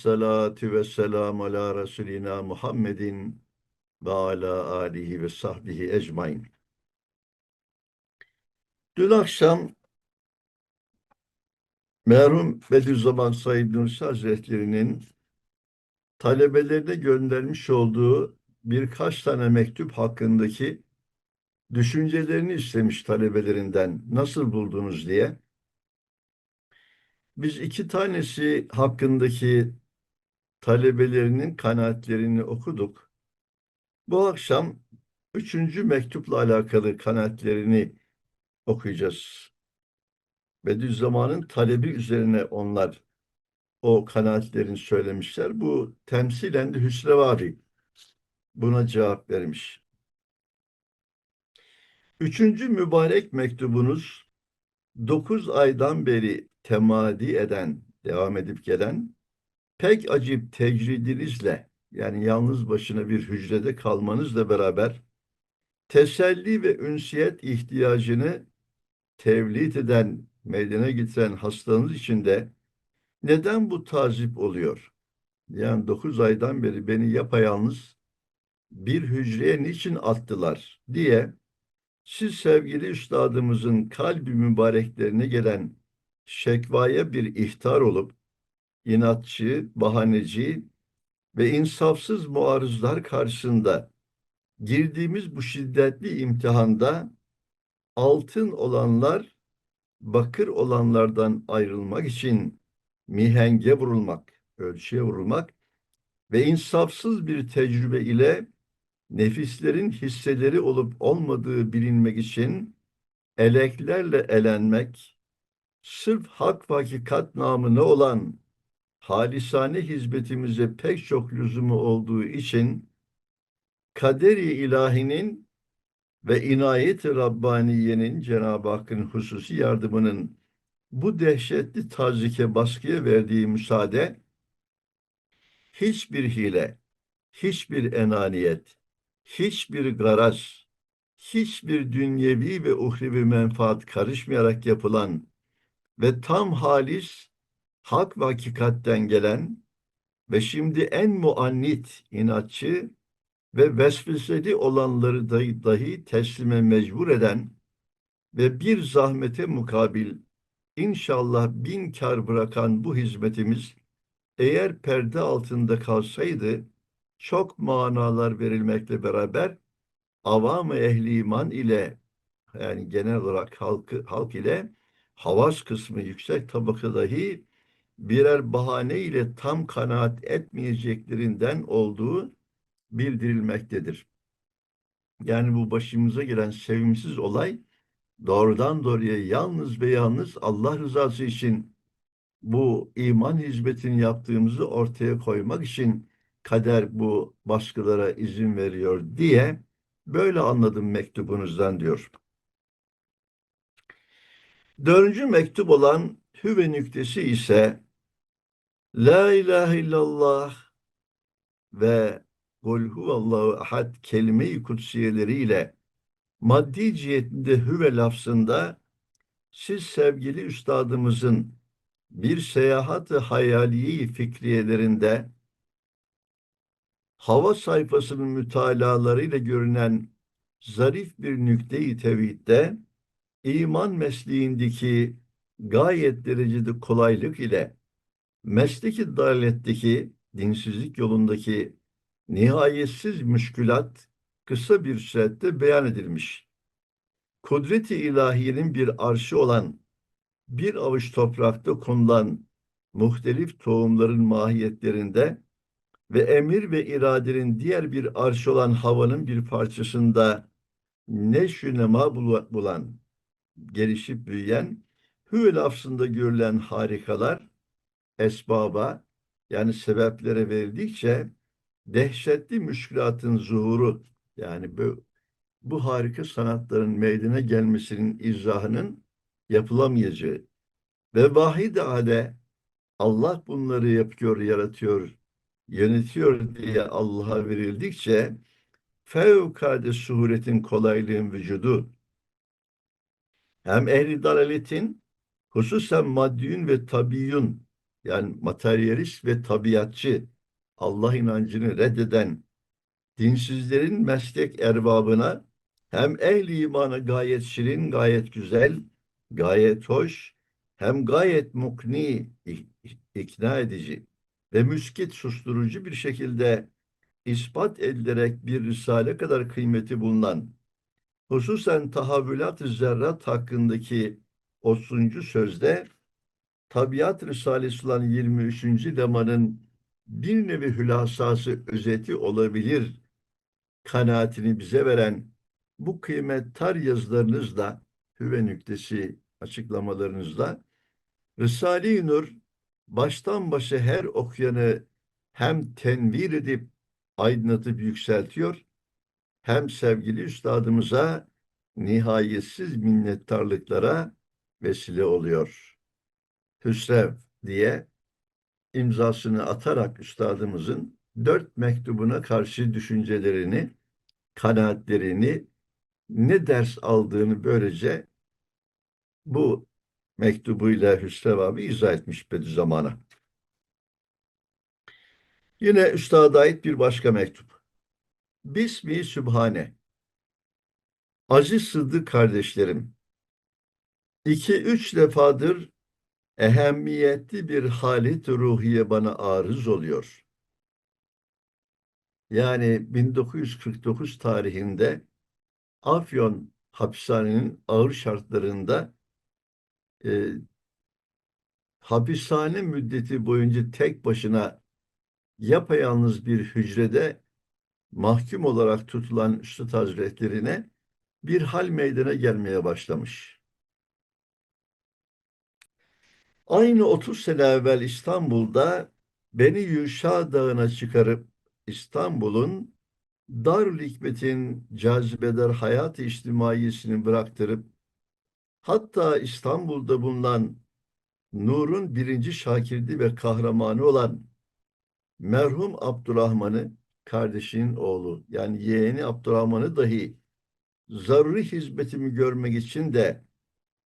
Ve salatu ve selam ala Resulina Muhammedin ve ala alihi ve sahbihi ecmain. Dün akşam merhum Bediüzzaman Said Nursi Hazretleri'nin talebelerine göndermiş olduğu birkaç tane mektup hakkındaki düşüncelerini istemiş talebelerinden nasıl buldunuz diye. Biz iki tanesi hakkındaki talebelerinin kanaatlerini okuduk. Bu akşam üçüncü mektupla alakalı kanaatlerini okuyacağız. Bediüzzaman'ın talebi üzerine onlar o kanaatlerini söylemişler. Bu temsilen de Hüsrevari buna cevap vermiş. Üçüncü mübarek mektubunuz dokuz aydan beri temadi eden, devam edip gelen pek acip tecridinizle yani yalnız başına bir hücrede kalmanızla beraber teselli ve ünsiyet ihtiyacını tevlit eden, meydana getiren hastanız içinde neden bu tazip oluyor? Yani dokuz aydan beri beni yapayalnız bir hücreye niçin attılar diye siz sevgili üstadımızın kalbi mübareklerine gelen şekvaya bir ihtar olup inatçı, bahaneci ve insafsız muarızlar karşısında girdiğimiz bu şiddetli imtihanda altın olanlar bakır olanlardan ayrılmak için mihenge vurulmak, ölçüye vurulmak ve insafsız bir tecrübe ile nefislerin hisseleri olup olmadığı bilinmek için eleklerle elenmek, sırf hak ve hakikat namına olan halisane hizmetimize pek çok lüzumu olduğu için kaderi ilahinin ve inayet-i Rabbaniye'nin Cenab-ı Hakk'ın hususi yardımının bu dehşetli tazike baskıya verdiği müsaade hiçbir hile, hiçbir enaniyet, hiçbir garaz, hiçbir dünyevi ve uhrevi menfaat karışmayarak yapılan ve tam halis hak ve hakikatten gelen ve şimdi en muannit, inatçı ve vesveseli olanları dahi, teslime mecbur eden ve bir zahmete mukabil inşallah bin kar bırakan bu hizmetimiz eğer perde altında kalsaydı çok manalar verilmekle beraber avam-ı ehli iman ile yani genel olarak halkı, halk ile havas kısmı yüksek tabaka dahi birer bahane ile tam kanaat etmeyeceklerinden olduğu bildirilmektedir. Yani bu başımıza gelen sevimsiz olay doğrudan doğruya yalnız ve yalnız Allah rızası için bu iman hizmetini yaptığımızı ortaya koymak için kader bu baskılara izin veriyor diye böyle anladım mektubunuzdan diyor. Dördüncü mektup olan hüve nüktesi ise La ilahe illallah ve Kul huvallahu ahad kelime-i kutsiyeleriyle maddi cihetinde hüve lafzında siz sevgili üstadımızın bir seyahat-ı hayaliyi fikriyelerinde hava sayfasının mütalalarıyla görünen zarif bir nükte-i tevhidde iman mesleğindeki gayet derecede kolaylık ile mesleki daletteki dinsizlik yolundaki nihayetsiz müşkülat kısa bir sürette beyan edilmiş. Kudret-i ilahiyenin bir arşı olan bir avuç toprakta konulan muhtelif tohumların mahiyetlerinde ve emir ve iradenin diğer bir arşı olan havanın bir parçasında neşünema bulan, gelişip büyüyen, hüvel lafzında görülen harikalar esbaba yani sebeplere verildikçe dehşetli müşkülatın zuhuru yani bu, bu harika sanatların meydana gelmesinin izahının yapılamayacağı ve vahid hale Allah bunları yapıyor, yaratıyor, yönetiyor diye Allah'a verildikçe fevkade suhuretin kolaylığın vücudu. Hem ehli dalaletin hususen maddiyün ve tabiyun yani materyalist ve tabiatçı Allah inancını reddeden dinsizlerin meslek erbabına hem ehli imana gayet şirin, gayet güzel, gayet hoş, hem gayet mukni, ikna edici ve müskit susturucu bir şekilde ispat edilerek bir risale kadar kıymeti bulunan, hususen tahavvülat-ı zerrat hakkındaki 30. sözde Tabiat Risalesi olan 23. lemanın bir nevi hülasası özeti olabilir kanaatini bize veren bu kıymettar yazılarınızla hüve nüktesi açıklamalarınızla Risale-i Nur baştan başa her okuyanı hem tenvir edip aydınlatıp yükseltiyor hem sevgili üstadımıza nihayetsiz minnettarlıklara vesile oluyor. Hüsrev diye imzasını atarak üstadımızın dört mektubuna karşı düşüncelerini, kanaatlerini, ne ders aldığını böylece bu mektubuyla Hüsrev abi izah etmiş Bediüzzaman'a. Yine Üstad'a ait bir başka mektup. Bismi Sübhane. Aziz Sıddık kardeşlerim, iki üç defadır ehemmiyetli bir halet ruhiye bana arız oluyor. Yani 1949 tarihinde Afyon hapishanenin ağır şartlarında e, hapishane müddeti boyunca tek başına yapayalnız bir hücrede mahkum olarak tutulan Üstad Hazretlerine bir hal meydana gelmeye başlamış. Aynı 30 sene evvel İstanbul'da beni Yuşa Dağı'na çıkarıp İstanbul'un Darül Hikmet'in cazibeder hayat-ı içtimaiyesini bıraktırıp hatta İstanbul'da bulunan Nur'un birinci şakirdi ve kahramanı olan merhum Abdurrahman'ı kardeşinin oğlu yani yeğeni Abdurrahman'ı dahi zaruri hizmetimi görmek için de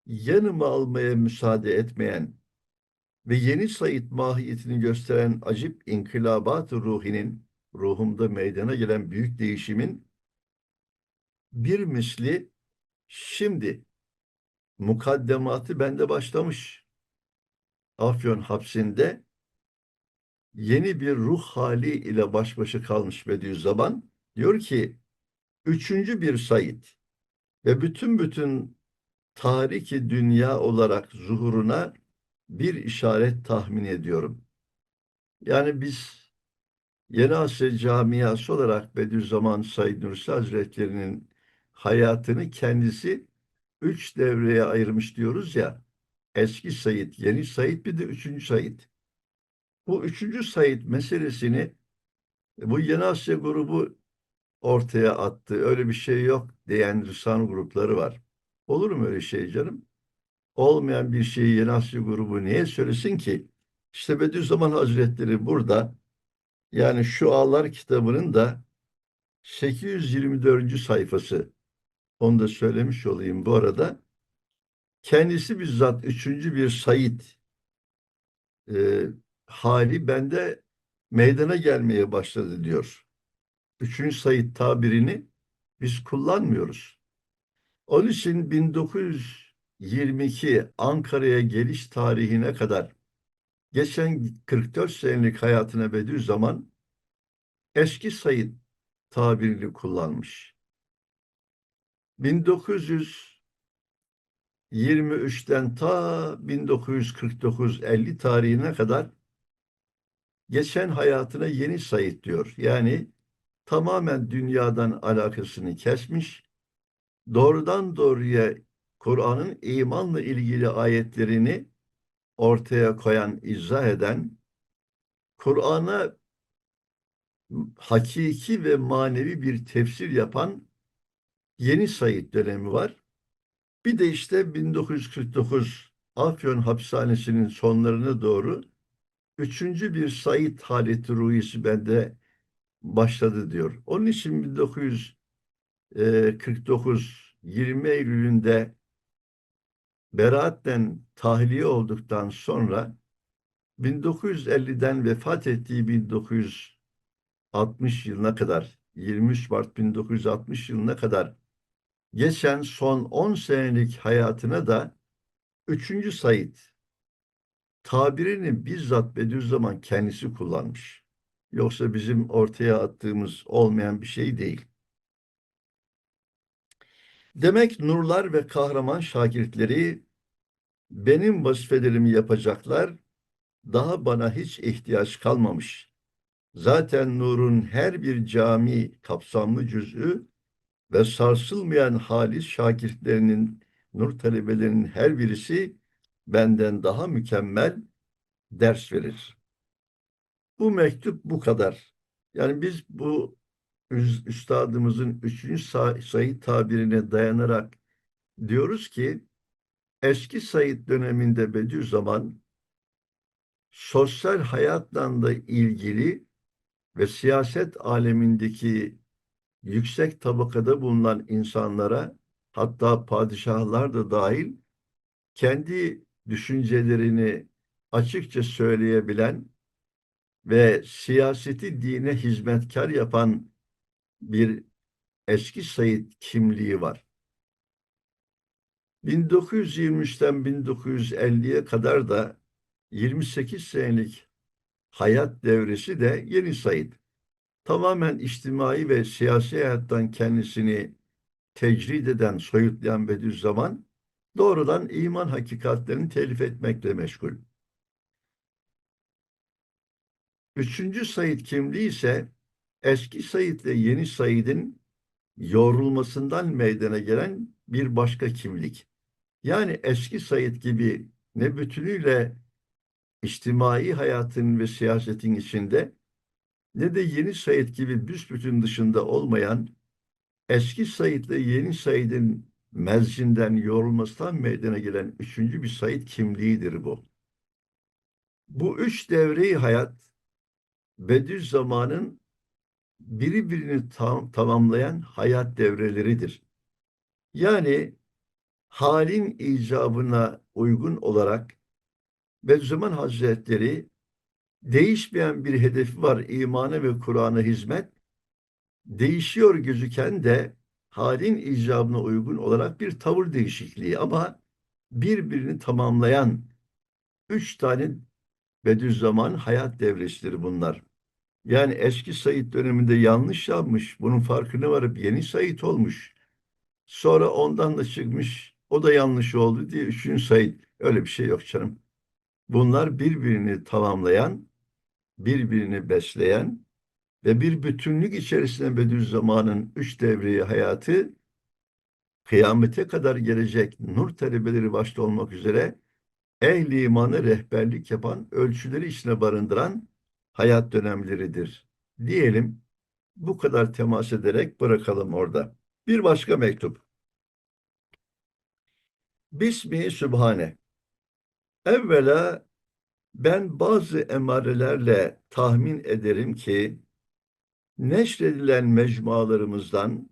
yanıma almaya müsaade etmeyen ve yeni Said mahiyetini gösteren acip inkılabat ruhinin ruhumda meydana gelen büyük değişimin bir misli şimdi mukaddematı bende başlamış. Afyon hapsinde yeni bir ruh hali ile baş başa kalmış Bediüzzaman diyor ki üçüncü bir Said ve bütün bütün tariki dünya olarak zuhuruna bir işaret tahmin ediyorum. Yani biz Yeni Asya Camiası olarak Bediüzzaman Said Nursi Hazretleri'nin hayatını kendisi üç devreye ayırmış diyoruz ya. Eski Said, yeni Said bir de üçüncü Said. Bu üçüncü Said meselesini bu Yeni Asya grubu ortaya attı. Öyle bir şey yok diyen Rısan grupları var. Olur mu öyle şey canım? Olmayan bir şeyi Yeni Asya grubu niye söylesin ki? İşte Bediüzzaman Hazretleri burada yani şu Ağlar kitabının da 824. sayfası. Onu da söylemiş olayım bu arada. Kendisi bizzat üçüncü bir Said e, hali bende meydana gelmeye başladı diyor. Üçüncü Said tabirini biz kullanmıyoruz. Onun için 1922 Ankara'ya geliş tarihine kadar geçen 44 senelik hayatına Bediüzzaman eski Said tabirini kullanmış. 1923'ten ta 1949-50 tarihine kadar geçen hayatına yeni Said diyor. Yani tamamen dünyadan alakasını kesmiş, doğrudan doğruya Kur'an'ın imanla ilgili ayetlerini ortaya koyan, izah eden, Kur'an'a hakiki ve manevi bir tefsir yapan yeni Said dönemi var. Bir de işte 1949 Afyon hapishanesinin sonlarına doğru üçüncü bir Said haleti ruhisi bende başladı diyor. Onun için 1949 20 Eylül'ünde beraatten tahliye olduktan sonra 1950'den vefat ettiği 1960 yılına kadar 23 Mart 1960 yılına kadar geçen son 10 senelik hayatına da 3. Said tabirini bizzat Bediüzzaman kendisi kullanmış. Yoksa bizim ortaya attığımız olmayan bir şey değil. Demek nurlar ve kahraman şagirdleri benim vazifelerimi yapacaklar, daha bana hiç ihtiyaç kalmamış. Zaten nurun her bir cami kapsamlı cüz'ü ve sarsılmayan halis şagirdlerinin, nur talebelerinin her birisi benden daha mükemmel ders verir. Bu mektup bu kadar. Yani biz bu üstadımızın üçüncü sa- Said tabirine dayanarak diyoruz ki eski Said döneminde Bediüzzaman sosyal hayatla da ilgili ve siyaset alemindeki yüksek tabakada bulunan insanlara hatta padişahlar da dahil kendi düşüncelerini açıkça söyleyebilen ve siyaseti dine hizmetkar yapan bir eski Said kimliği var. 1923'ten 1950'ye kadar da 28 senelik hayat devresi de yeni Said. Tamamen içtimai ve siyasi hayattan kendisini tecrid eden, soyutlayan Bediüzzaman doğrudan iman hakikatlerini telif etmekle meşgul. Üçüncü Said kimliği ise eski Said ile yeni Said'in yoğrulmasından meydana gelen bir başka kimlik. Yani eski Said gibi ne bütünüyle içtimai hayatın ve siyasetin içinde ne de yeni Said gibi büsbütün dışında olmayan eski Said ile yeni Said'in mezcinden yorulmasından meydana gelen üçüncü bir Said kimliğidir bu. Bu üç devreyi hayat Bediüzzaman'ın biri birini tam, tamamlayan hayat devreleridir. Yani halin icabına uygun olarak Bediüzzaman Hazretleri değişmeyen bir hedefi var imana ve Kur'an'a hizmet. Değişiyor gözüken de halin icabına uygun olarak bir tavır değişikliği ama birbirini tamamlayan üç tane Bediüzzaman hayat devresidir bunlar. Yani eski Said döneminde yanlış yapmış, bunun farkına varıp yeni Said olmuş. Sonra ondan da çıkmış, o da yanlış oldu diye üçüncü Said. Öyle bir şey yok canım. Bunlar birbirini tamamlayan, birbirini besleyen ve bir bütünlük içerisinde Bediüzzaman'ın üç devreyi hayatı kıyamete kadar gelecek nur talebeleri başta olmak üzere ehli imanı rehberlik yapan ölçüleri içine barındıran hayat dönemleridir. Diyelim bu kadar temas ederek bırakalım orada. Bir başka mektup. Bismi Sübhane. Evvela ben bazı emarelerle tahmin ederim ki neşredilen mecmualarımızdan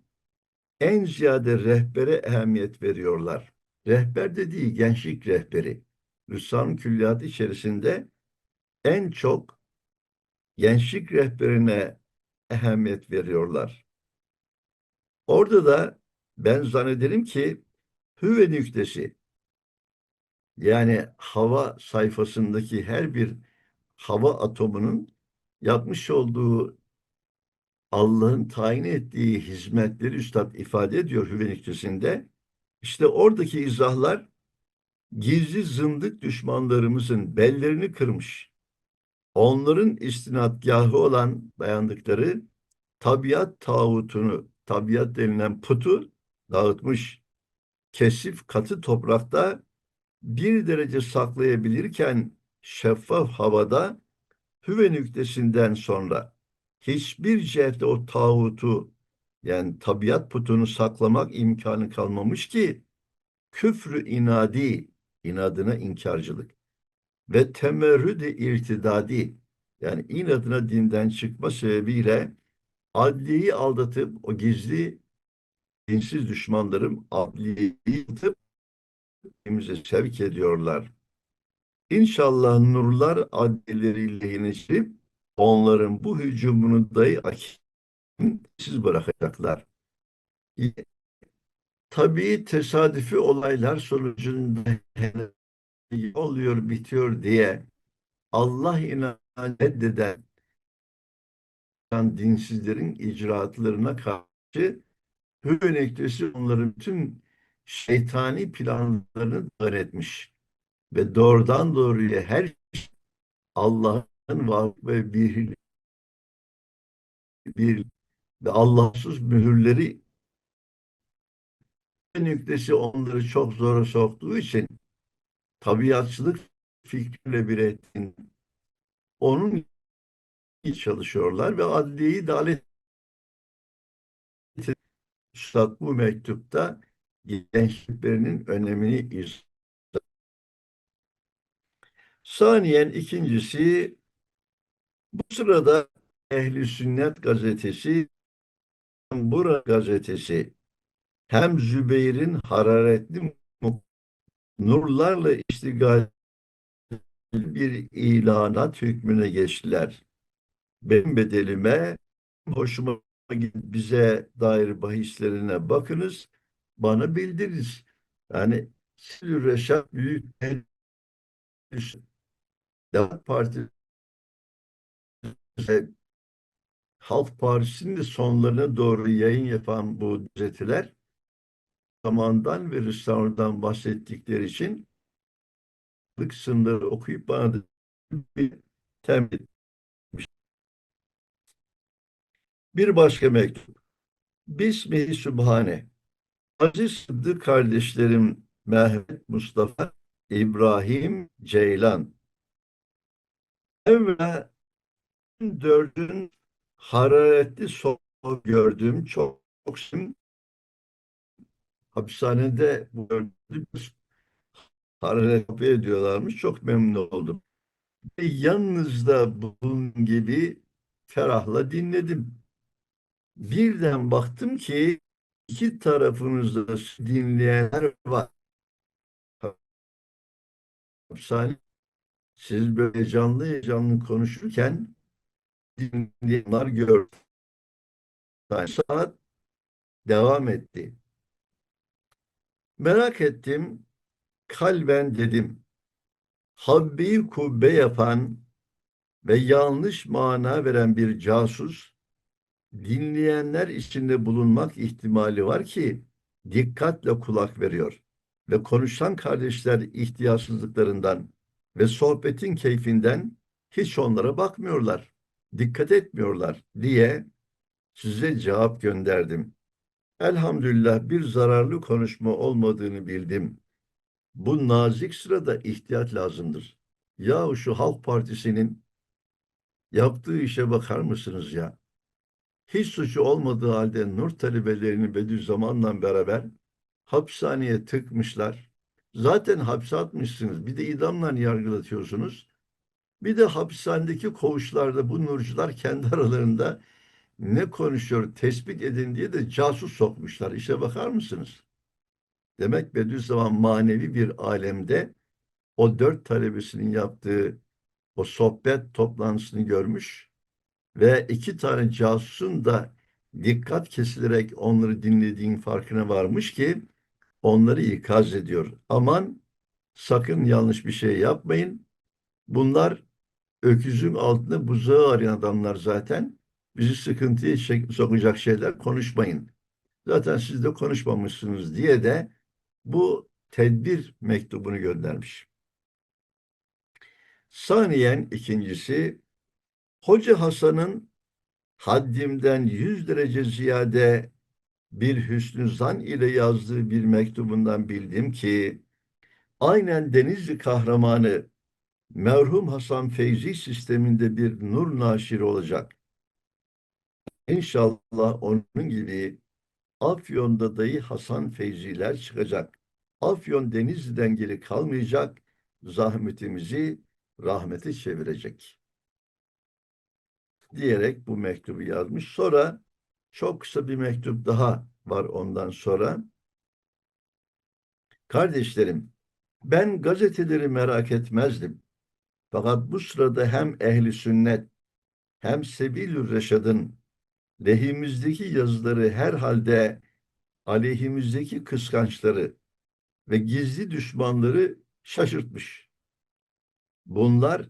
en ziyade rehbere ehemmiyet veriyorlar. Rehber dediği gençlik rehberi. Rüssan Külliyat içerisinde en çok gençlik rehberine ehemmiyet veriyorlar. Orada da ben zannederim ki hüve nüktesi yani hava sayfasındaki her bir hava atomunun yapmış olduğu Allah'ın tayin ettiği hizmetleri üstad ifade ediyor hüve nüktesinde. İşte oradaki izahlar gizli zındık düşmanlarımızın bellerini kırmış. Onların istinadgahı olan dayandıkları tabiat tağutunu, tabiat denilen putu dağıtmış. Kesif katı toprakta bir derece saklayabilirken şeffaf havada hüve nüktesinden sonra hiçbir cihette o tağutu yani tabiat putunu saklamak imkanı kalmamış ki küfrü inadi inadına inkarcılık ve temerrüd-i irtidadi yani inadına dinden çıkma sebebiyle adliyi aldatıp o gizli dinsiz düşmanlarım adliyi aldatıp bize sevk ediyorlar. İnşallah nurlar adlileriyle yeniçip onların bu hücumunu dahi siz bırakacaklar. Tabii tesadüfi olaylar sonucunda oluyor, bitiyor diye Allah inancı reddeden dinsizlerin icraatlarına karşı Hüvenektesi onların tüm şeytani planlarını dağın etmiş ve doğrudan doğruya her Allah'ın var ve bir bir ve Allahsız mühürleri nüktesi onları çok zora soktuğu için tabiatçılık fikriyle bir etkin onun çalışıyorlar ve adliyeyi dalet Üstad bu mektupta gençliklerinin önemini iz. Saniyen ikincisi bu sırada Ehli Sünnet gazetesi Bura gazetesi hem Zübeyir'in hararetli nurlarla iştigal bir ilanat hükmüne geçtiler. Benim bedelime hoşuma bize dair bahislerine bakınız, bana bildiriniz. Yani Silü Reşat Büyük Demokrat Parti Halk Partisi'nin de sonlarına doğru yayın yapan bu gazetiler zamandan ve Rüstam'dan bahsettikleri için kısımları okuyup bana da bir tembih etmiş. Bir başka mektup. Bismihi Sübhane. Aziz Sıddık kardeşlerim Mehmet Mustafa, İbrahim Ceylan. Evvela dördün hararetli son gördüğüm çok, çok sim hapishanede dördü hararet ediyorlarmış. Çok memnun oldum. Ve yanınızda bunun gibi ferahla dinledim. Birden baktım ki iki tarafınızda dinleyenler var. Hapishane siz böyle canlı canlı konuşurken dinleyenler gördüm. Yani saat devam etti. Merak ettim, kalben dedim. Habbi kubbe yapan ve yanlış mana veren bir casus dinleyenler içinde bulunmak ihtimali var ki dikkatle kulak veriyor ve konuşan kardeşler ihtiyatsızlıklarından ve sohbetin keyfinden hiç onlara bakmıyorlar, dikkat etmiyorlar diye size cevap gönderdim. Elhamdülillah bir zararlı konuşma olmadığını bildim. Bu nazik sırada ihtiyat lazımdır. Yahu şu Halk Partisi'nin yaptığı işe bakar mısınız ya? hiç suçu olmadığı halde Nur talebelerini Bediüzzaman'la beraber hapishaneye tıkmışlar. Zaten hapse atmışsınız. Bir de idamla yargılatıyorsunuz. Bir de hapishanedeki koğuşlarda bu nurcular kendi aralarında ne konuşuyor tespit edin diye de casus sokmuşlar. İşe bakar mısınız? Demek Bediüzzaman manevi bir alemde o dört talebesinin yaptığı o sohbet toplantısını görmüş ve iki tane casusun da dikkat kesilerek onları dinlediğin farkına varmış ki onları ikaz ediyor. Aman sakın yanlış bir şey yapmayın. Bunlar öküzün altında buzağı arayan adamlar zaten. Bizi sıkıntıya sokacak şeyler konuşmayın. Zaten siz de konuşmamışsınız diye de bu tedbir mektubunu göndermiş. Saniyen ikincisi Hoca Hasan'ın haddimden yüz derece ziyade bir hüsnü zan ile yazdığı bir mektubundan bildim ki aynen Denizli kahramanı merhum Hasan Feyzi sisteminde bir nur naşiri olacak. İnşallah onun gibi Afyon'da dayı Hasan Feyziler çıkacak. Afyon Denizli'den geri kalmayacak, zahmetimizi rahmete çevirecek diyerek bu mektubu yazmış. Sonra çok kısa bir mektup daha var ondan sonra. Kardeşlerim, ben gazeteleri merak etmezdim. Fakat bu sırada hem ehli sünnet hem Sebilür Reşad'ın lehimizdeki yazıları herhalde aleyhimizdeki kıskançları ve gizli düşmanları şaşırtmış. Bunlar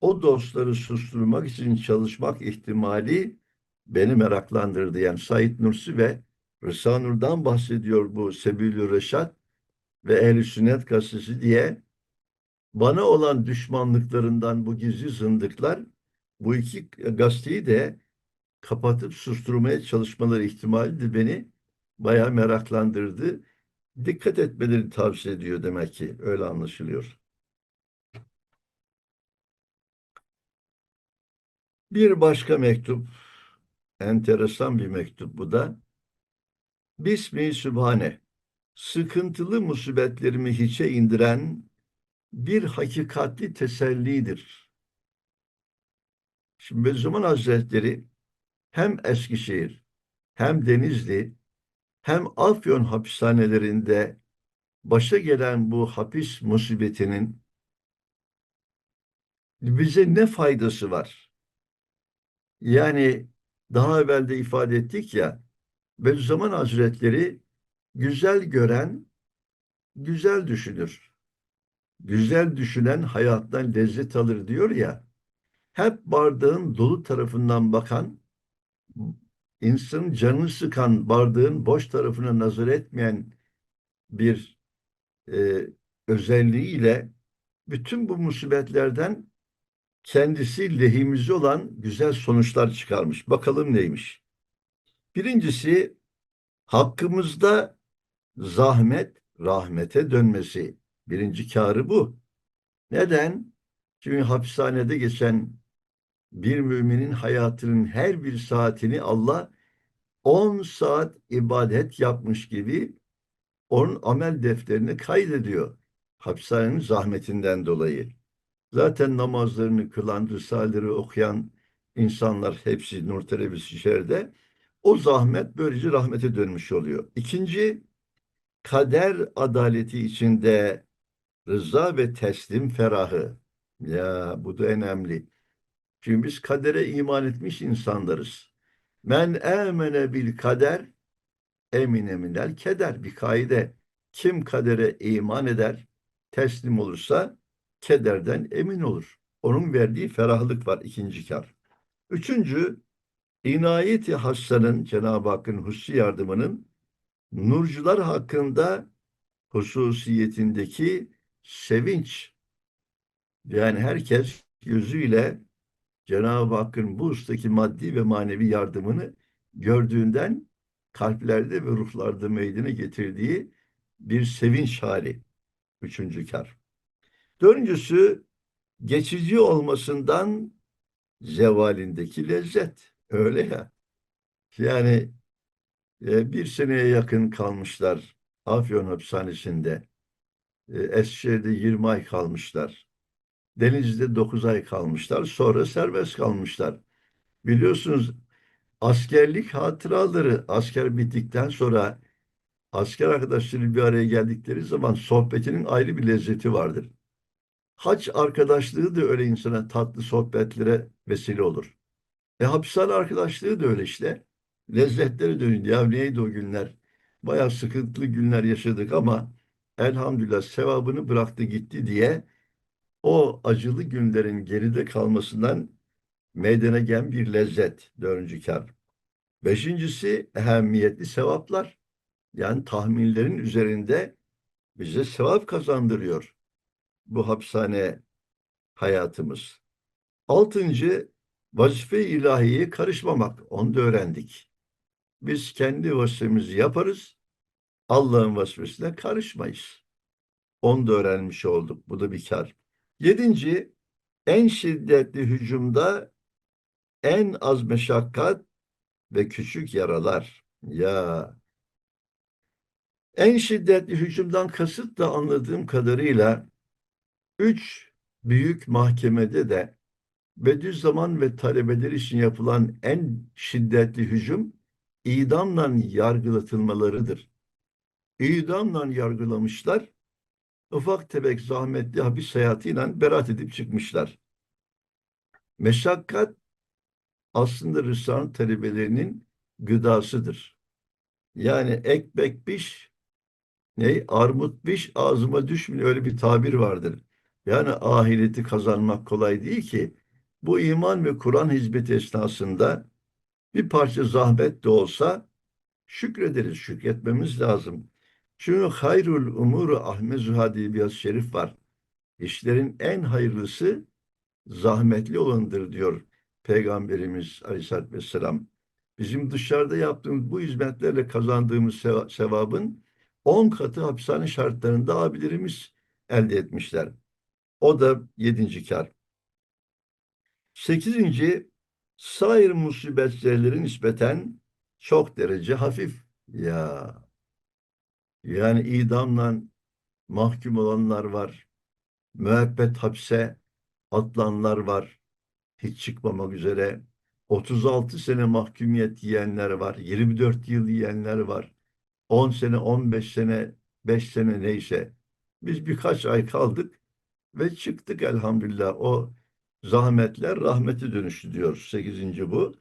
o dostları susturmak için çalışmak ihtimali beni meraklandırdı. Yani Said Nursi ve Rıza Nur'dan bahsediyor bu Sebilü Reşat ve Ehl-i Sünnet gazetesi diye bana olan düşmanlıklarından bu gizli zındıklar bu iki gazeteyi de kapatıp susturmaya çalışmaları ihtimali de beni bayağı meraklandırdı. Dikkat etmeleri tavsiye ediyor demek ki. Öyle anlaşılıyor. Bir başka mektup, enteresan bir mektup bu da. Bismi Sübhane, sıkıntılı musibetlerimi hiçe indiren bir hakikatli tesellidir. Şimdi Bediüzzaman Hazretleri hem Eskişehir, hem Denizli, hem Afyon hapishanelerinde başa gelen bu hapis musibetinin bize ne faydası var? Yani daha evvel de ifade ettik ya, Bediüzzaman Hazretleri güzel gören, güzel düşünür. Güzel düşünen hayattan lezzet alır diyor ya, hep bardağın dolu tarafından bakan, insanın canını sıkan bardağın boş tarafına nazar etmeyen bir e, özelliğiyle bütün bu musibetlerden kendisi lehimize olan güzel sonuçlar çıkarmış. Bakalım neymiş? Birincisi hakkımızda zahmet rahmete dönmesi. Birinci kârı bu. Neden? Çünkü hapishanede geçen bir müminin hayatının her bir saatini Allah 10 saat ibadet yapmış gibi onun amel defterini kaydediyor. Hapishanenin zahmetinden dolayı. Zaten namazlarını kılan, risaleleri okuyan insanlar hepsi Nur Televizyon içeride. O zahmet böylece rahmete dönmüş oluyor. İkinci, kader adaleti içinde rıza ve teslim ferahı. Ya bu da önemli. Çünkü biz kadere iman etmiş insanlarız. Men emene bil kader emine minel keder. Bir kaide. Kim kadere iman eder, teslim olursa kederden emin olur. Onun verdiği ferahlık var ikinci kar. Üçüncü, inayeti hassanın Cenab-ı Hakk'ın hususi yardımının nurcular hakkında hususiyetindeki sevinç. Yani herkes gözüyle Cenab-ı Hakk'ın bu ustaki maddi ve manevi yardımını gördüğünden kalplerde ve ruhlarda meydana getirdiği bir sevinç hali. Üçüncü kar. Dördüncüsü geçici olmasından zevalindeki lezzet. Öyle ya. Yani e, bir seneye yakın kalmışlar Afyon hapishanesinde. E, Eskişehir'de 20 ay kalmışlar. Denizli'de 9 ay kalmışlar. Sonra serbest kalmışlar. Biliyorsunuz askerlik hatıraları asker bittikten sonra asker arkadaşları bir araya geldikleri zaman sohbetinin ayrı bir lezzeti vardır. Haç arkadaşlığı da öyle insana tatlı sohbetlere vesile olur. E hapishane arkadaşlığı da öyle işte. Lezzetleri dönüyor. Ya neydi o günler? Bayağı sıkıntılı günler yaşadık ama elhamdülillah sevabını bıraktı gitti diye o acılı günlerin geride kalmasından meydana gelen bir lezzet. Dördüncü kar. Beşincisi ehemmiyetli sevaplar. Yani tahminlerin üzerinde bize sevap kazandırıyor bu hapishane hayatımız. Altıncı, vazife ilahiye karışmamak. Onu da öğrendik. Biz kendi vazifemizi yaparız. Allah'ın vazifesine karışmayız. Onu da öğrenmiş olduk. Bu da bir kar. Yedinci, en şiddetli hücumda en az meşakkat ve küçük yaralar. Ya en şiddetli hücumdan kasıt da anladığım kadarıyla üç büyük mahkemede de Bediüzzaman ve talebeler için yapılan en şiddetli hücum idamla yargılatılmalarıdır. İdamla yargılamışlar ufak tefek zahmetli hapis hayatıyla beraat edip çıkmışlar. Meşakkat aslında Risale talebelerinin gıdasıdır. Yani ekmek piş, ne armut piş ağzıma düşmüyor öyle bir tabir vardır. Yani ahireti kazanmak kolay değil ki. Bu iman ve Kur'an hizmeti esnasında bir parça zahmet de olsa şükrederiz, şükretmemiz lazım. Çünkü hayrul umuru ahmezuha diye bir şerif var. İşlerin en hayırlısı zahmetli olanıdır diyor Peygamberimiz Aleyhisselatü Vesselam. Bizim dışarıda yaptığımız bu hizmetlerle kazandığımız seva- sevabın 10 katı hapishane şartlarında abilerimiz elde etmişler. O da yedinci kar. Sekizinci, sair musibetlerine nispeten çok derece hafif. Ya yani idamla mahkum olanlar var. Müebbet hapse atılanlar var. Hiç çıkmamak üzere. 36 sene mahkumiyet yiyenler var. 24 yıl yiyenler var. 10 sene, 15 sene, 5 sene neyse. Biz birkaç ay kaldık ve çıktık elhamdülillah. O zahmetler rahmete dönüştü diyor. Sekizinci bu.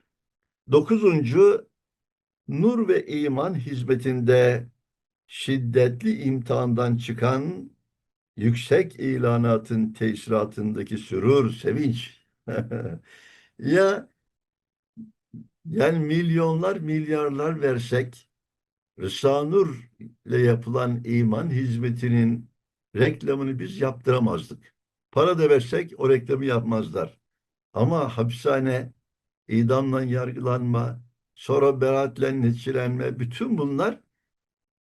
Dokuzuncu nur ve iman hizmetinde şiddetli imtihandan çıkan yüksek ilanatın tesiratındaki sürur, sevinç. ya yani milyonlar milyarlar versek Rısanur ile yapılan iman hizmetinin reklamını biz yaptıramazdık. Para da versek o reklamı yapmazlar. Ama hapishane, idamla yargılanma, sonra beraatle neticelenme, bütün bunlar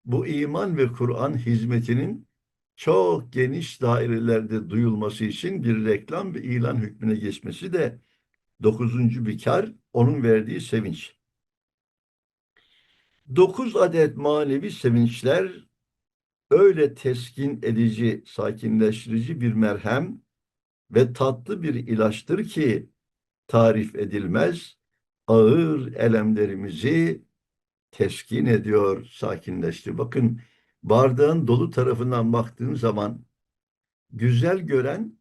bu iman ve Kur'an hizmetinin çok geniş dairelerde duyulması için bir reklam ve ilan hükmüne geçmesi de dokuzuncu bir kar, onun verdiği sevinç. Dokuz adet manevi sevinçler öyle teskin edici, sakinleştirici bir merhem ve tatlı bir ilaçtır ki tarif edilmez, ağır elemlerimizi teskin ediyor, sakinleştiriyor. Bakın bardağın dolu tarafından baktığın zaman güzel gören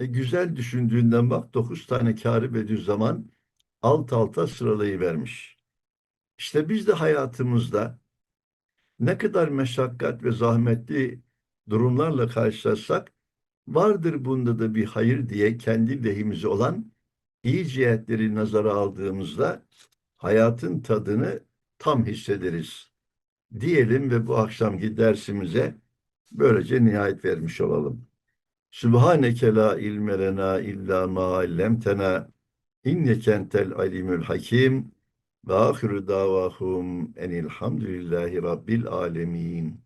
ve güzel düşündüğünden bak dokuz tane kârı bediüzzaman alt alta sıralayıvermiş. İşte biz de hayatımızda ne kadar meşakkat ve zahmetli durumlarla karşılaşsak vardır bunda da bir hayır diye kendi lehimize olan iyi cihetleri nazara aldığımızda hayatın tadını tam hissederiz. Diyelim ve bu akşamki dersimize böylece nihayet vermiş olalım. Sübhaneke la ilme illa ma allemtena inneke entel alimul hakim ve ahiru davahum enilhamdülillahi rabbil alemin.